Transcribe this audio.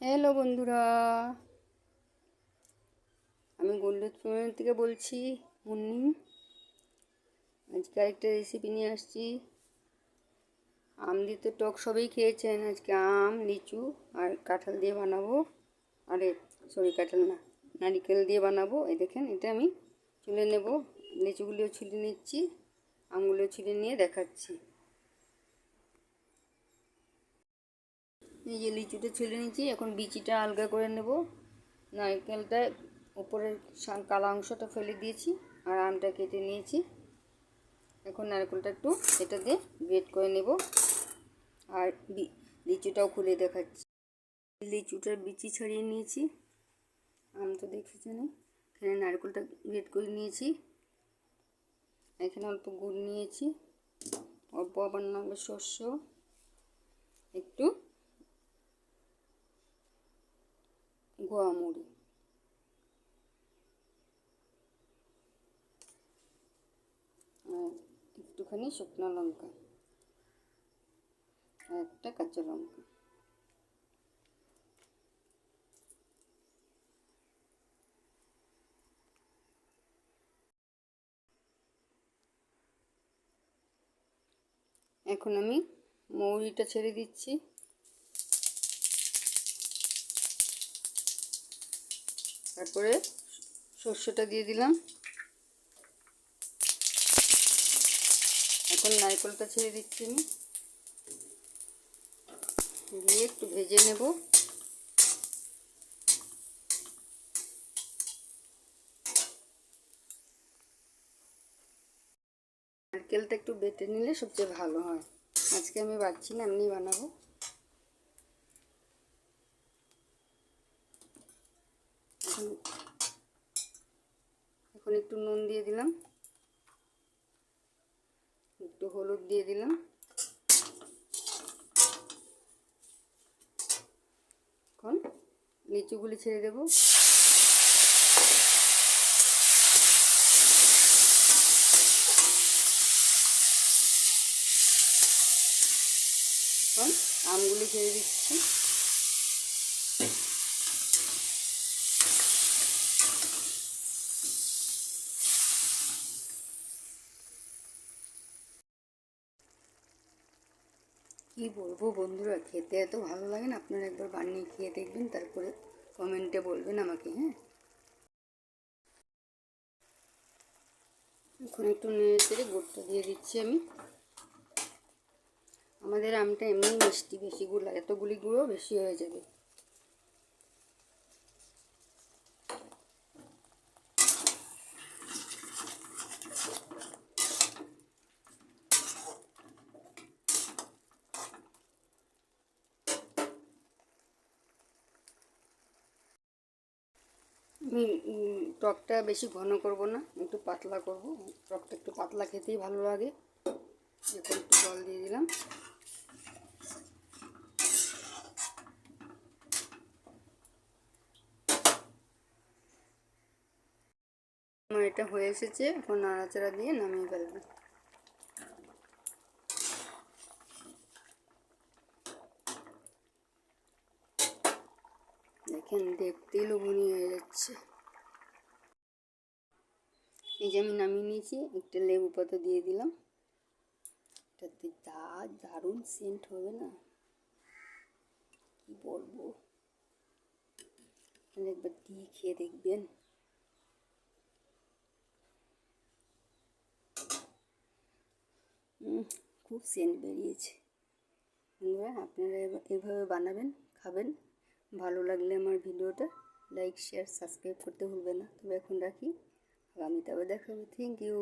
Hello বন্ধুরা। আমি golden family থেকে বলছি, মুন্নি, আজকে আরেকটা রেসিপি নিয়ে আসছি। আম দিয়ে তো টক সবই খেয়েছেন, আজকে আম, লিচু আর কাঁঠাল দিয়ে বানাবো। আরে সরি কাঁঠাল না, নারিকেল দিয়ে বানাবো। এই দেখেন, এটা আমি চুলে নেব। লিচুগুলিও ছিলে নিচ্ছি, আমগুলিও ছিলে নিয়ে দেখাচ্ছি। এই যে লিচুটা ছেলে নিচ্ছি এখন বিচিটা আলগা করে নেব। নারকেলটা উপরের কালো অংশটা ফেলে দিয়েছি আর আমটা কেটে নিয়েছি। এখন নারকেলটা একটু এটা দিয়ে গ্রেট করে নেব। আর লিচুটাও খুলে দেখাচ্ছি। লিচুটার বিচি ছাড়িয়ে নিয়েছি। আম তো দেখেছেন এখানে নারকেলটা গ্রেট করে নিয়েছি। এখানে অল্প গুড় নিয়েছি। অল্প আবার নামবে শস্য একটু গোয়া মুড়ি আর একটুখানি শুকনো লঙ্কা। একটা কাঁচা লঙ্কা। এখন আমি মৌরিটা ছেড়ে দিচ্ছি। তারপরে সর্ষেটা দিয়ে দিলাম। এখন নারকেলটা ছেড়ে দিচ্ছি আমি। দিয়ে একটু ভেজে নেব। নারকেলটা একটু বেটে নিলে সবচেয়ে ভালো হয়। আজকে আমি বাড়ছি না, এমনি বানাবো। এখন একটু নুন দিয়ে দিলাম। একটু হলুদ দিয়ে দিলাম। এখন লিচুগুলি ছেড়ে দেব। এখন আমগুলি ছেড়ে দিচ্ছি। কি বলব বন্ধুরা? খেতে এত ভালো লাগে না। আপনারা একবার বানিয়ে খেয়ে দেখবেন, তারপরে কমেন্টে বলবেন আমাকে হ্যাঁ? এখন একটু নেড়ে চেড়ে গুড়টা দিয়ে দিচ্ছি আমি। আমাদের আমটা এমনি মিষ্টি, বেশি গুড় লাগে, এতগুলি গুঁড়ো বেশি হয়ে যাবে। টকটা বেশি ঘন করব না, একটু পাতলা করব। টকটা একটু পাতলা খেতেই ভালো লাগে। এখন একটু জল দিয়ে দিলাম। এটা হয়ে এসেছে, এখন নাড়াচাড়া দিয়ে নামিয়ে ফেলব। দেখেন, দেখতেই লোভনীয়। যাচ্ছে এই যে আমি নামিয়ে নিয়েছি, একটা লেবু পাতা দিয়ে দিলাম। এটাতে যা দারুণ সেন্ট হবে না? কি বলব? একবার দিয়ে খেয়ে দেখবেন। খুব সেন্ট বেরিয়েছে। আপনারা এভাবে বানাবেন, খাবেন। ভালো লাগলে আমার ভিডিওটা। লাইক শেয়ার সাবস্ক্রাইব করতে ভুলবে না। তবে এখন রাখি। আগামীতে আবার দেখা হবে। Thank you